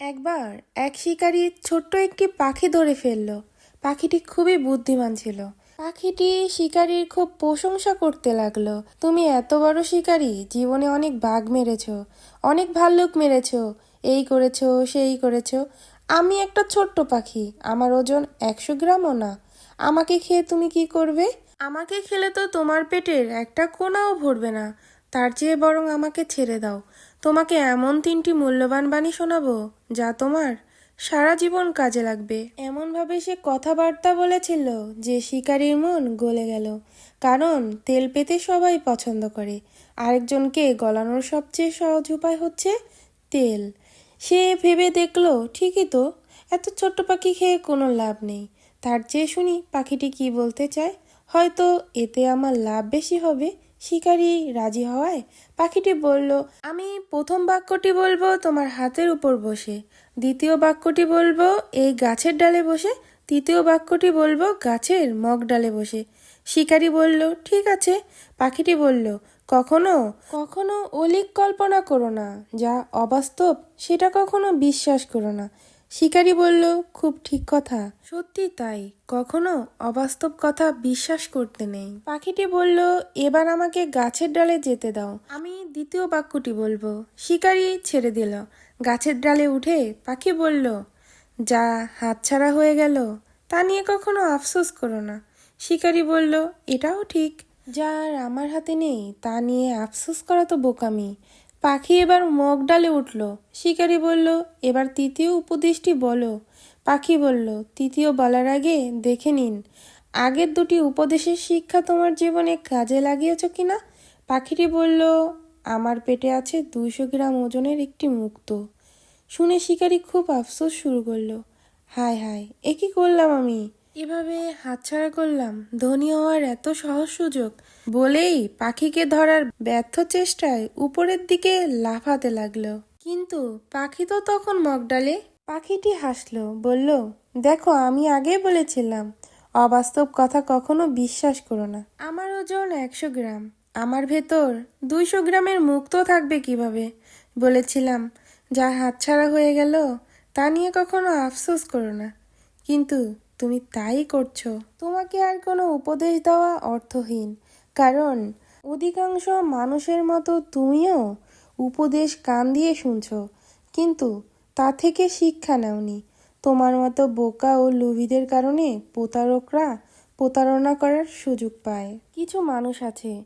একবার এক শিকারী ছোট্ট একটি পাখি ধরে ফেলল। পাখিটি খুবই বুদ্ধিমান ছিল। পাখিটি শিকারীর খুব প্রশংসা করতে লাগল। তুমি এত বড় শিকারী, জীবনে অনেক বাঘ মেরেছ, অনেক ভাল্লুক মেরেছ, এই করেছ, সেই করেছ। আমি একটা ছোট্ট পাখি, আমার ওজন একশো গ্রামও না। আমাকে খেয়ে তুমি কি করবে? আমাকে খেলে তো তোমার পেটের একটা কোনাও ভরবে না। তার চেয়ে বরং আমাকে ছেড়ে দাও। তোমাকে এমন তিনটি মূল্যবান বাণী শোনাবো, যা তোমার সারা জীবন কাজে লাগবে। এমনভাবে সে কথাবার্তা বলেছিল যে শিকারীর মন গলে গেল, কারণ তেল পেতে সবাই পছন্দ করে। আরেকজনকে গলানোর সবচেয়ে সহজ উপায় হচ্ছে তেল। সে ভেবে দেখল, ঠিকই তো, এত ছোট্ট পাখি খেয়ে কোনো লাভ নেই। তার চেয়ে শুনি, পাখিটি কি বলতে চায়? হয়তো এতে আমার লাভ বেশি হবে। শিকারী রাজি হওয়ায় পাখিটি বলল, আমি প্রথম বাক্যটি বলব তোমার হাতের উপর বসে। দ্বিতীয় বাক্যটি বলব, এই গাছের ডালে বসে। তৃতীয় বাক্যটি বলব, গাছের মগ ডালে বসে। শিকারী বলল, ঠিক আছে। পাখিটি বলল, কখনো? কখনো অলিক কল্পনা করো না। যা অবাস্তব, সেটা কখনো বিশ্বাস করো না। শিকারী বলল, খুব ঠিক কথা। সত্যি তাই। কখনো অবাস্তব কথা বিশ্বাস করতে নেই। পাখিটি বলল, এবার আমাকে গাছের ডালে যেতে দাও। আমি দ্বিতীয় বাক্যটি বলব। শিকারী ছেড়ে দিল। গাছের ডালে উঠে পাখি বলল, যা হাতছাড়া হয়ে গেল, তা নিয়ে কখনো আফসোস করো না। শিকারী বলল, এটাও ঠিক। যার আমার হাতে নেই, তা নিয়ে আফসোস করা তো বোকামি। পাখি এবার মগ ডালে উঠল। শিকারী বলল, এবার তৃতীয় উপদেশটি বলো। পাখি বলল, তৃতীয় বলার আগে দেখে নিন, আগের দুটি উপদেশের শিক্ষা তোমার জীবনে কাজে লাগিয়েছ কিনা? পাখিটি বলল, আমার পেটে আছে দুইশো গ্রাম ওজনের একটি মুক্ত। শুনে শিকারী খুব আফসোস শুরু করল, হায় হায়, এ কি করলাম আমি? এভাবে হাতছাড়া করলাম। ধনী হওয়ার এত সহজ সুযোগ। বলেই পাখিকে ধরার ব্যর্থ চেষ্টায় উপরের দিকে লাফাতে লাগল। কিন্তু পাখি তো তখন মগডালে পাখিটি হাসলো, বলল, দেখো, আমি আগে বলেছিলাম, অবাস্তব কথা কখনো বিশ্বাস করো না। আমার ওজন একশো গ্রাম, আমার ভেতর দুইশো গ্রামের মুক্ত থাকবে কীভাবে? বলেছিলাম, যা হাতছাড়া হয়ে গেল, তা নিয়ে কখনো আফসোস করো না। কিন্তু তুমি তাই করছ। তোমাকে আর কোনো উপদেশ দেওয়া অর্থহীন। কারণ অধিকাংশ মানুষের মতো তুমিও উপদেশ কান দিয়ে শুনছো। কিন্তু তা থেকে শিক্ষা নাওনি। তোমার মতো বোকা ও লোভীদের কারণে প্রতারকরা প্রতারণা করার সুযোগ পায়। কিছু মানুষ আছে,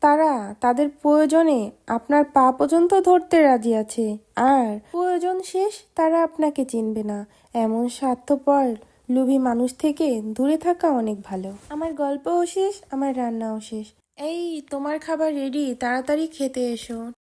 তারা তাদের প্রয়োজনে আপনার পা পর্যন্ত ধরতে রাজি আছে। আর প্রয়োজন শেষ তারা আপনাকে চিনবে না। এমন স্বার্থপর লোভী মানুষ থেকে দূরে থাকা অনেক ভালো। আমার গল্পও শেষ, আমার রান্নাও শেষ। এই, তোমার খাবার রেডি তাড়াতাড়ি খেতে এসো।